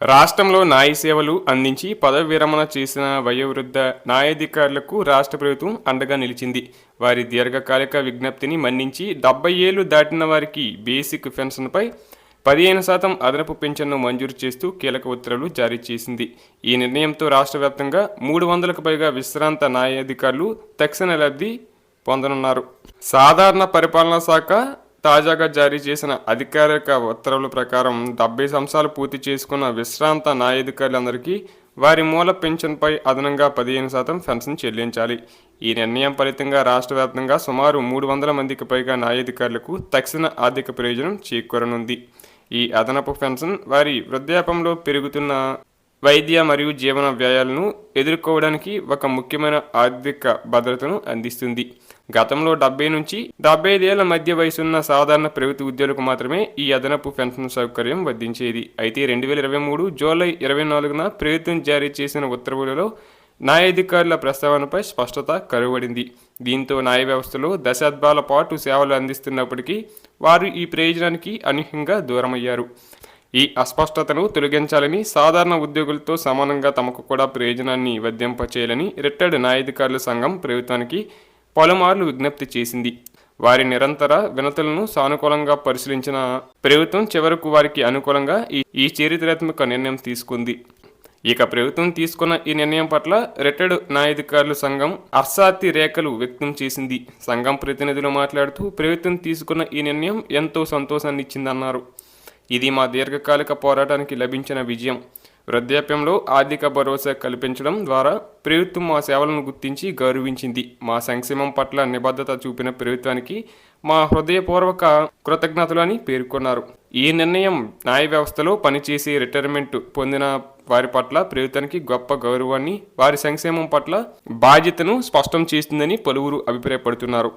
రాష్ట్రంలో న్యాయ సేవలు అందించి పదవి విరమణ చేసిన వయోవృద్ధ న్యాయాధికారులకు రాష్ట్ర ప్రభుత్వం అండగా నిలిచింది. వారి దీర్ఘకాలిక విజ్ఞప్తిని మన్నించి డెబ్బై ఏళ్ళు దాటిన వారికి బేసిక్ పెన్షన్పై పదిహేను శాతం అదనపు పెన్షన్ను మంజూరు చేస్తూ కీలక ఉత్తర్వులు జారీ చేసింది. ఈ నిర్ణయంతో రాష్ట్ర వ్యాప్తంగా మూడు వందలకు పైగా విశ్రాంత న్యాయాధికారులు తక్షణ లబ్ధి పొందనున్నారు. సాధారణ పరిపాలనా శాఖ తాజాగా జారీ చేసిన అధికారిక ఉత్తర్వుల ప్రకారం డెబ్బై సంవత్సరాలు పూర్తి చేసుకున్న విశ్రాంత న్యాయాధికారులందరికీ వారి మూల పెన్షన్పై అదనంగా పదిహేను శాతం పెన్షన్ చెల్లించాలి. ఈ నిర్ణయం ఫలితంగా రాష్ట్ర వ్యాప్తంగా సుమారు మూడు వందల మందికి పైగా న్యాయాధికారులకు తక్షణ ఆర్థిక ప్రయోజనం చేకూరనుంది. ఈ అదనపు పెన్షన్ వారి వృద్ధాపంలో పెరుగుతున్న వైద్య మరియు జీవన వ్యయాలను ఎదుర్కోవడానికి ఒక ముఖ్యమైన ఆర్థిక భద్రతను అందిస్తుంది. గతంలో డెబ్బై నుంచి డెబ్బై ఐదేళ్ళ మధ్య వయసున్న సాధారణ ప్రభుత్వ ఉద్యోగులకు మాత్రమే ఈ అదనపు పెన్షన్ సౌకర్యం వర్ధించేది అయితే రెండు వేల ఇరవై మూడు జూలై ఇరవై నాలుగున ప్రభుత్వం జారీ చేసిన ఉత్తర్వులలో న్యాయాధికారుల ప్రస్తావనపై స్పష్టత కరువడింది దీంతో న్యాయ వ్యవస్థలో దశాబ్దాల పాటు సేవలు అందిస్తున్నప్పటికీ వారు ఈ ప్రయోజనానికి అనూహ్యంగా దూరమయ్యారు. ఈ అస్పష్టతను తొలగించాలని సాధారణ ఉద్యోగులతో సమానంగా తమకు కూడా ప్రయోజనాన్ని వర్ధింపచేయాలని రిటైర్డ్ న్యాయాధికారుల సంఘం ప్రభుత్వానికి పలుమార్లు విజ్ఞప్తి చేసింది. వారి నిరంతర వినతులను సానుకూలంగా పరిశీలించిన ప్రభుత్వం చివరకు వారికి అనుకూలంగా ఈ ఈ చరిత్రాత్మక నిర్ణయం తీసుకుంది. ఇక ప్రభుత్వం తీసుకున్న ఈ నిర్ణయం పట్ల రిటైర్డ్ న్యాయాధికారుల సంఘం అర్సాతి రేఖలు వ్యక్తం చేసింది. సంఘం ప్రతినిధులు మాట్లాడుతూ ప్రభుత్వం తీసుకున్న ఈ నిర్ణయం ఎంతో సంతోషాన్ని ఇచ్చిందన్నారు ఇది మా దీర్ఘకాలిక పోరాటానికి లభించిన విజయం. వృద్ధాప్యంలో ఆర్థిక భరోసా కల్పించడం ద్వారా ప్రభుత్వం మా సేవలను గుర్తించి గౌరవించింది. మా సంక్షేమం పట్ల నిబద్ధత చూపిన ప్రభుత్వానికి మా హృదయపూర్వక కృతజ్ఞతలు అని పేర్కొన్నారు. ఈ నిర్ణయం న్యాయ వ్యవస్థలో పనిచేసి రిటైర్మెంట్ పొందిన వారి పట్ల ప్రభుత్వానికి గొప్ప గౌరవాన్ని వారి సంక్షేమం పట్ల బాధ్యతను స్పష్టం చేస్తుందని పలువురు అభిప్రాయపడుతున్నారు.